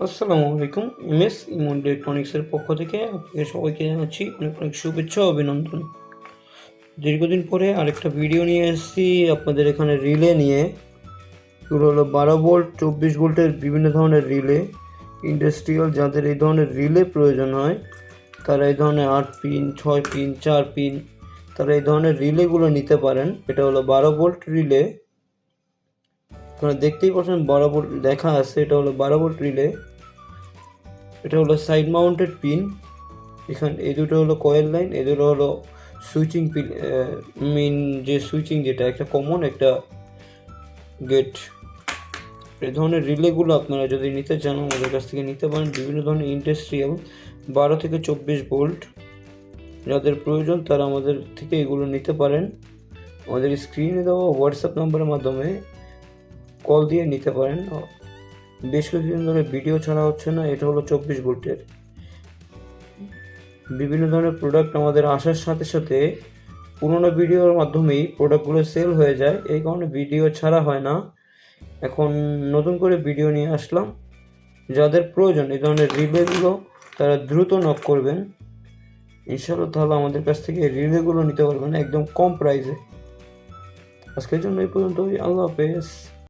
আসসালামু আলাইকুম M S ইমন ইলেকট্রনিক্সের পক্ষ থেকে আপনাকে সবাইকে জানাচ্ছি অনেক অনেক শুভেচ্ছা অভিনন্দন। দীর্ঘদিন পরে আরেকটা ভিডিও নিয়ে এসেছি আপনাদের এখানে রিলে নিয়ে। এগুলো হলো বারো ভোল্ট, চব্বিশ ভোল্টের বিভিন্ন ধরনের রিলে। ইন্ডাস্ট্রিয়াল যাদের এই ধরনের রিলে প্রয়োজন হয়, তারা এই ধরনের আট পিন, ছয় পিন, চার পিন, তারা এই ধরনের রিলেগুলো নিতে পারেন। এটা হলো বারো ভোল্ট রিলে। আপনারা দেখতেই পাচ্ছেন বারো ভোল্ট লেখা আছে, এটা হলো বারো ভোল্ট রিলে এটা হলো সাইড মাউন্টেড পিন। এখানে এই দুটো হলো কয়েল লাইন, এই দুটো হলো সুইচিং পিন মেন যে সুইচিং যেটা, একটা কমন, একটা গেট। এই ধরনের রিলেগুলো আপনারা যদি নিতে চান, আমাদের কাছ থেকে নিতে পারেন। বিভিন্ন ধরনের ইন্ডাস্ট্রিয়াল, বারো থেকে চব্বিশ ভোল্ট। যাদের প্রয়োজন, তারা আমাদের থেকে এগুলো নিতে পারেন। আমাদের স্ক্রিনে দেওয়া হোয়াটসঅ্যাপ নাম্বারের মাধ্যমে কল দিয়ে নিতে পারেন। বেশ কিছুদিন ধরে ভিডিও ছাড়া হচ্ছে না, এটা হলো চব্বিশ ভোল্টের। বিভিন্ন ধরনের প্রোডাক্ট আমাদের আসার সাথে সাথে পুরোনো ভিডিওর মাধ্যমেই প্রোডাক্টগুলো সেল হয়ে যায়। এই কারণে ভিডিও ছাড়া হয় না। এখন নতুন করে ভিডিও নিয়ে আসলাম। যাদের প্রয়োজন, এই ধরনের রিলেগুলো তারা দ্রুত নক করবেন। ইনশাল্লাহ তাহলে আমাদের কাছ থেকে রিলেগুলো নিতে পারবেন একদম কম প্রাইসে আজকের জন্য এই পর্যন্তই। আল্লাহ হাফেজ।